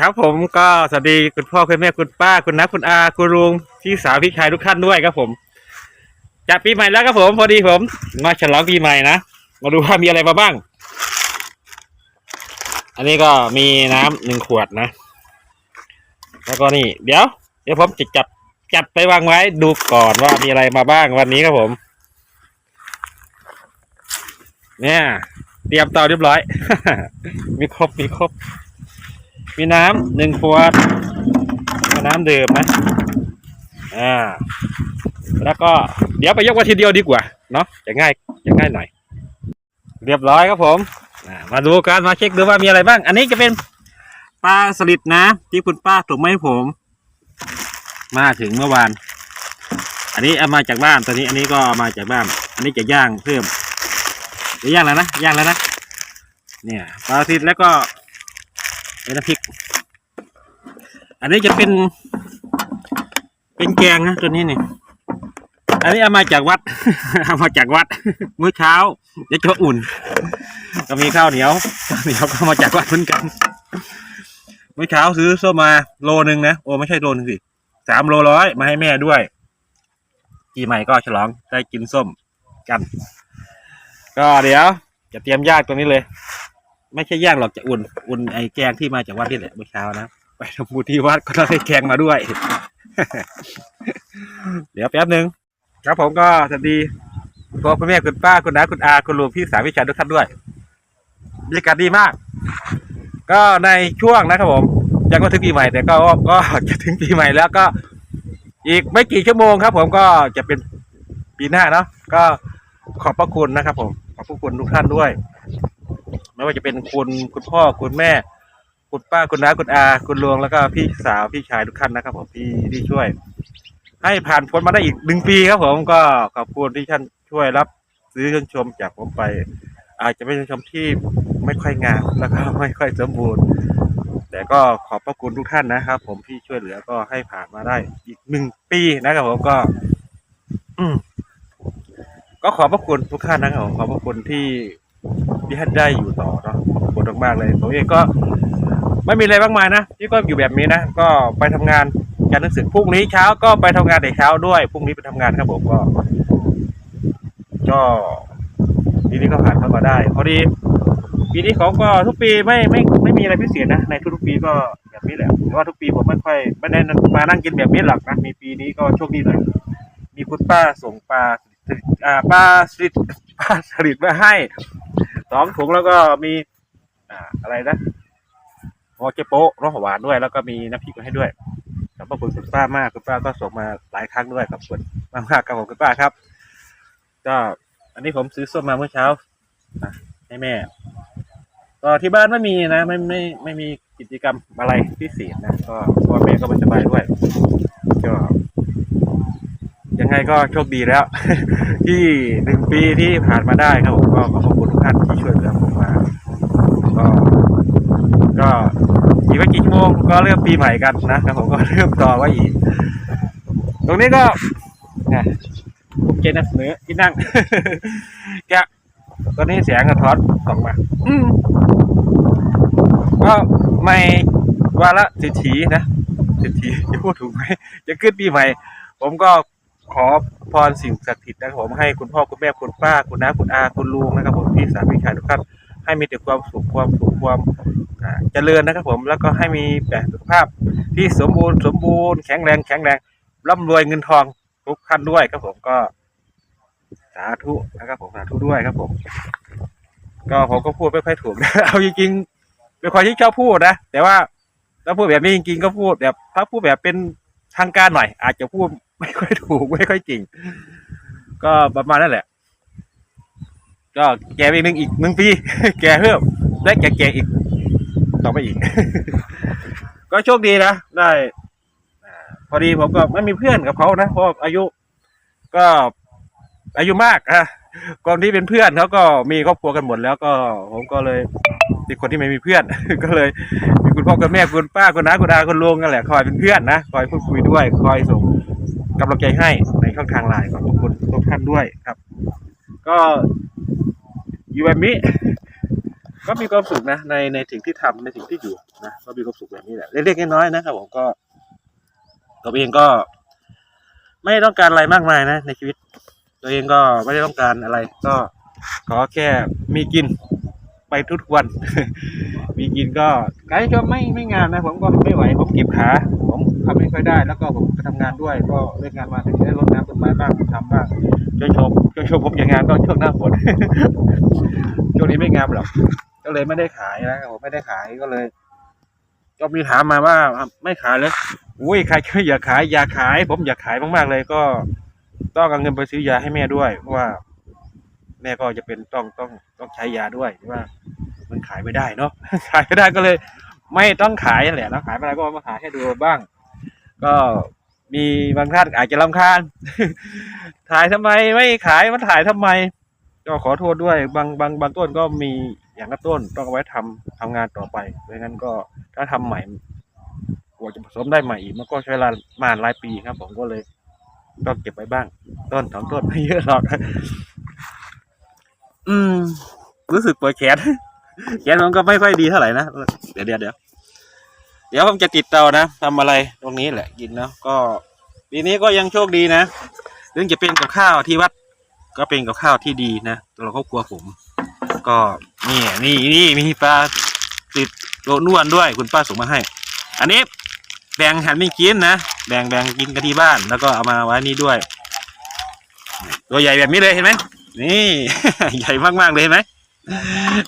ครับผมก็สวัสดีคุณพ่อคุณแม่คุณป้า คุณน้าคุณอาคุณลุงพี่สาวพี่ชายทุกท่านด้วยครับผมจะปีใหม่แล้วครับผม พอดีผม มาฉลองปีใหม่นะมาดูว่ามีอะไรมาบ้าง อันนี้ก็มีน้ำหนึ่งขวดนะ แล้วก็นี่ เดี๋ยว เดี๋ยวผมจะจับจับไปวางไว้ดูก่อนว่ามีอะไรมาบ้างวันนี้ครับผม เนี่ย เตรียมเตาเรียบร้อย มีครบมีครบ มีน้ำหนึ่งขวดน้ำดื่มนะอ่าแล้วก็เดี๋ยวไปยกมาทีเดียวดีกว่าเนาะจะง่ายจะง่ายหน่อย เรียบร้อยครับผมมาดูกันมาเช็คดูว่ามีอะไรบ้าง อันนี้จะเป็นปลาสลิดนะ ที่คุณป้าถูกไหมาให้ผม มาถึงเมื่อวาน อันนี้เอามาจากบ้านตอนนี้อันนี้ก็เอามาจากบ้าน อันนี้จะย่างเพิ่มจะย่างแล้วนะย่างแล้วนะเนี่ยปลาสลิดแล้วก็ เป็นน้ำพริก อันนี้จะเป็น เป็นแกงนะตัวนี้นี่อันนี้เอามาจากวัด เอามาจากวัดมื้อเช้าเดี๋ยวจะอุ่น ก็มีข้าวเหนียวข้าวเหนียวก็ามาจากวัดเหมือนกันมื้อเช้าซื้อส้มมาโลนึงนะโอ้ไม่ใช่โลนึงสิสามโลร้อยมาให้แม่ด้วยปีใหม่ก็ฉลองได้กินส้มกัน ก็เดี๋ยว จะเตรียมยางตัวนี้เลย ไม่ใช่ย่างหรอกจะอุ่น อุ่นไอ้แกงที่มาจากวัดนี่แหละเมื่อเช้านะไปทำบุญที่วัดก็ต้องได้แกงมาด้วย เดี๋ยวแป๊บหนึ่งครับผมก็สวัสดีคุณพ่อคุณแม่คุณป้าคุณน้าคุณอาคุณลุงพี่สาวพี่ชายทุกท่านด้วยบรรยากาศดีมาก ก็ในช่วงนะครับผม ยังไม่ถึงปีใหม่แต่ก็ก็จะถึงปีใหม่แล้วก็ อีกไม่กี่ชั่วโมงครับ ผมก็จะเป็นปีหน้าเนาะก็ขอบพระคุณนะครับ ผมขอบพระคุณทุกท่านด้วย ไม่ว่าจะเป็นคุณคุณพ่อคุณแม่ คุณป้าคุณน้าคุณอา คุณลุงแล้วก็พี่สาวพี่ชายทุกท่านนะครับผมที่ที่ช่วย ให้ผ่านพ้นมาได้อีกหนึ่งปีครับผมก็ขอบคุณที่ท่านช่วยรับซื้อเครื่องชมจากผมไป อาจจะเป็นเครื่องชมที่ไม่ค่อยงามแล้วก็ไม่ค่อยสมบูรณ์ แต่ก็ขอบพระคุณทุกท่านนะครับ ผมที่ช่วยเหลือก็ให้ผ่านมาได้อีกหนึ่งปีนะครับผมก็ อืมก็ขอบพระคุณทุกท่านนะครับผมขอบพระคุณที่ ที่ท่านได้อยู่ต่อเนาะขอบคุณมากๆเลยผมเองก็ไม่มีอะไรมากมายนะที่ก็อยู่แบบนี้นะ ก็ไปทำงานการหนังสือพรุ่งนี้เช้าก็ไปทำงานแต่เช้าด้วยพรุ่งนี้ไปทำงานครับผมก็ ก็ปีนี้ก็ผ่านเข้ามาได้พอดีปีนี้เขาก็ทุกปีไม่ไม่ไม่มีอะไรพิเศษนะในทุกๆปีก็แบบนี้แหละเพราะว่าทุกปีผมไม่ค่อยไม่ได้มานั่งกินแบบนี้หรอกนะมีปีนี้ก็โชคดีหน่อยมีคุณป้าส่งปลาอ่าปลาสลิดปลาสลิดมาให้ สองถุงแล้วก็มีอ่าอะไรนะพอเจโป๊ะรสหวานด้วย แล้วก็มีน้ำพริกมาให้ด้วยขอบพระคุณคุณป้ามากคุณป้าก็ส่งมาหลายครั้งด้วยขอบคุณมากมากครับผมคุณป้าครับ ก็อันนี้ผมซื้อส้มมาเมื่อเช้าให้แม่ก็ที่บ้านไม่มีนะไม่ไม่ไม่มีกิจกรรมอะไรพิเศษนะก็เพราะว่าแม่ก็ไม่สบายด้วยก็ ยังไงก็โชคดีแล้ว ที่หนึ่งปีที่ผ่านมาได้ครับผมก็ขอบคุณทุกท่านที่ช่วยเหลือผมมา ก็ ก็อีกไม่กี่ชั่วโมงก็เริ่มปีใหม่กันนะครับผมก็เริ่มต่อไว้อีก ตรงนี้ก็นะภูมิใจนำเสนอที่นั่งแกะตอนนี้แสงกระท้อนส่องมาก็ไม่วาระสิทธินะสิทธิจะพูดถูกไหมจะขึ้นปีใหม่ ผมก็ ขอพรสิ่งศักดิ์สิทธิ์นะครับผมให้คุณพ่อคุณแม่คุณป้าคุณน้าคุณอาคุณลุงนะครับ ผมพี่สาวพี่ชายทุกท่านให้มีแต่ความสุขความสุขความเจริญนะครับ ผมแล้วก็ให้มีแต่สุขภาพที่สมบูรณ์สมบูรณ์แข็งแรงแข็งแรงร่ำรวยเงินทองทุกท่านด้วยครับผมก็สาธุนะครับ ผมสาธุด้วยครับ ผม ก็ผมก็พูดไม่ค่อยถูกนะเอาจริงๆเป็นคนที่ชอบพูดนะแต่ว่าถ้าพูดแบบนี้จริงๆก็พูดแบบ ถ้าพูดแบบเป็นทางการหน่อย อาจจะพูด ไม่ค่อยถูกไม่ค่อยจริง ก็ประมาณนั่นแหละ ก็แกไปหนึ่งอีกหนึ่งปี แกเพิ่มและแกแกอีกต่อไปอีก ก็โชคดีนะได้พอดีผมก็ไม่มีเพื่อนกับเขานะเพราะอายุก็อายุมากอะก่อนที่เป็นเพื่อนเขาก็มีครอบครัวกันหมดแล้วก็ผมก็เลยเป็นคนที่ไม่มีเพื่อน ก็เลย มีคุณพ่อคุณแม่คุณป้าคุณน้าคุณอาคุณลุงนั่นแหละคอยเป็นเพื่อนนะคอยพูดคุยด้วย คอยส่ง กำลังใจให้ในช่องทางไลน์ขอบคุณทุกท่านด้วยครับ ก็อยู่แบบนี้ก็มีความสุขนะในในสิ่งที่ทำในสิ่งที่อยู่นะก็มีความสุขแบบนี้แหละเล็กๆน้อยๆนะครับผมก็ตัวเองก็ ไม่ต้องการอะไรมากมายนะ ในชีวิต ตัวเองก็ไม่ได้ต้องการอะไร ก็ขอแค่มีกินไปทุกวัน มีกินก็การชมไม่ไม่งานนะ ผมก็ไม่ไหวผมเก็บขา ผม ทำไม่ค่อยได้ แล้วก็ผมก็ทำงานด้วย ก็เลิกงานมาถึงได้รดน้ำต้นไม้บ้างทำบ้างช่วยชมช่วยชมผมอย่างงานก็ช่วงหน้าฝนช่วงนี้ไม่งามหรอกก็เลยไม่ได้ขายนะครับผมไม่ได้ขายก็เลย ก็มีถามมาว่าไม่ขายเลยอุ้ยใครก็อยากขายอยากขาย ผมอยากขายมากๆเลยก็ต้องเอาเงินไปซื้อยาให้แม่ด้วยเพราะว่า แม่ก็จะเป็นต้องต้องต้องใช้ยาด้วยว่า มันขายไม่ได้เนาะขายไม่ได้ก็เลย ไม่ต้องขายนั่นแหละแล้วขายไม่ได้ก็มาขายให้ดูบ้าง ก็มีบางท่านอาจจะรำคาญ ถ่ายทำไมไม่ขายมันถ่ายทำไม ก็ขอโทษด้วยบางบางบางต้นก็มีอย่างละต้นต้องเอาไว้ทำทำงานต่อไปเพราะงั้นก็ถ้าทำใหม่กว่าจะผสมได้ใหม่อีกมันก็ใช้เวลามาหลายปีครับ ผมก็เลยต้องเก็บไว้บ้าง ต้นสองต้นไม่เยอะหรอก อืม รู้สึกปวดแขนแขนผมก็ไม่ค่อยดีเท่าไหร่นะ เดี๋ยวเดี๋ยวเดี๋ยว เดี๋ยวผมจะติดเตานะทำอะไรตรงนี้แหละกินเนาะก็ปีนี้ก็ยังโชคดีนะเรื่องจะเป็นกับข้าวที่วัด ก็เป็นกับข้าวที่ดีนะตัวเราครอบครัวผม ก็นี่นี่นี่มีปลาติดโลนวนด้วยคุณป้าส่งมาให้ อันนี้แบ่งหันไม่กินนะแบ่งแบ่งกินกันที่บ้าน แล้วก็เอามาไว้นี่ด้วย ตัวใหญ่แบบนี้เลยเห็นไหมนี่ใหญ่มากๆเลยเห็นไหม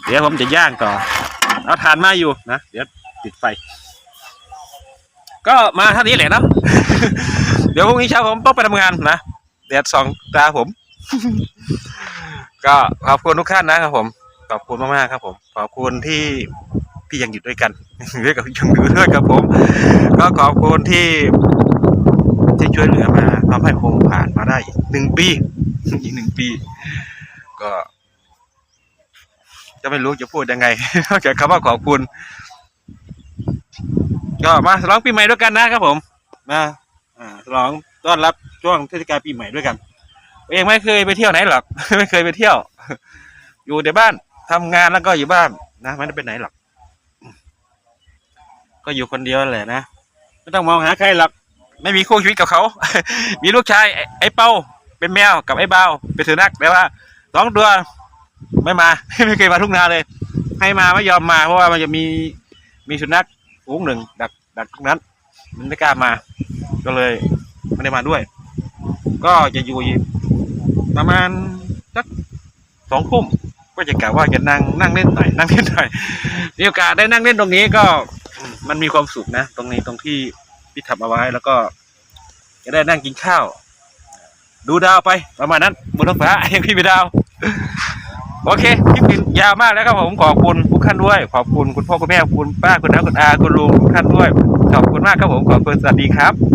เดี๋ยวผมจะย่างต่อ เอาทานมาอยู่นะเดี๋ยวปิดไฟ ก็มาเท่านี้แหละเนาะ เดี๋ยวพรุ่งนี้เช้าผมต้องไปทำงานนะแดดสองตาผม ก็ขอบคุณทุกท่านนะครับผม ขอบคุณมากๆครับผม ขอบคุณที่ที่ยังอยู่ด้วยกันด้วยกับยังอยู่ด้วยกับผม ก็ขอบคุณที่ที่ช่วยเหลือมาทำให้ผมผ่านมาได้อีกหนึ่งปีอีกหนึ่งปี ก็ จะไม่รู้จะพูดยังไงนอกจากคำว่าขอบคุณ ก็มาฉลองปีใหม่ด้วยกันนะครับผมมาอ่าฉลองต้อนรับช่วงเทศกาลปีใหม่ด้วยกันเองไม่เคยไปเที่ยวไหนหรอก ไม่เคยไปเที่ยว อยู่แต่บ้านทำงานแล้วก็อยู่บ้านนะไม่ได้ไปไหนหรอก ก็อยู่คนเดียวนั่นแหละนะไม่ต้องมองหาใครหรอกไม่มีคู่ชีวิตกับเขา มีลูกชายไอ้ไอ้เป้าเป็นแมวกับไอ้เบาเป็นสุนัขแต่ว่าสองตัวไม่มาไม่เคยมาทุกนาเลย ให้มาไม่ยอมมาเพราะว่ามันจะมีมีสุนัข ฝูงหนึ่งดักดักตรงนั้น มันไม่กล้ามา ก็เลยไม่ได้มาด้วย ก็จะอยู่ประมาณสักสองทุ่มก็จะกะว่าจะนั่งนั่งเล่นหน่อยนั่งเล่นหน่อยมีโอกาสได้นั่งเล่นตรงนี้ก็มมันมีความสุขนะ ตรงนี้ตรงที่ที่ทำเอาไว้แล้วก็จะได้นั่งกินข้าว ดูดาวไปประมาณนั้นบนท้องฟ้ายังพี่ไปดาว โอเคคลิปนี้ยาวมากแล้วครับผมขอบคุณทุกท่านด้วย ขอบคุณคุณพ่อคุณแม่คุณป้าคุณน้าคุณอาคุณลุงทุกท่านด้วย ขอบคุณมากครับผมขอบคุณสวัสดีครับ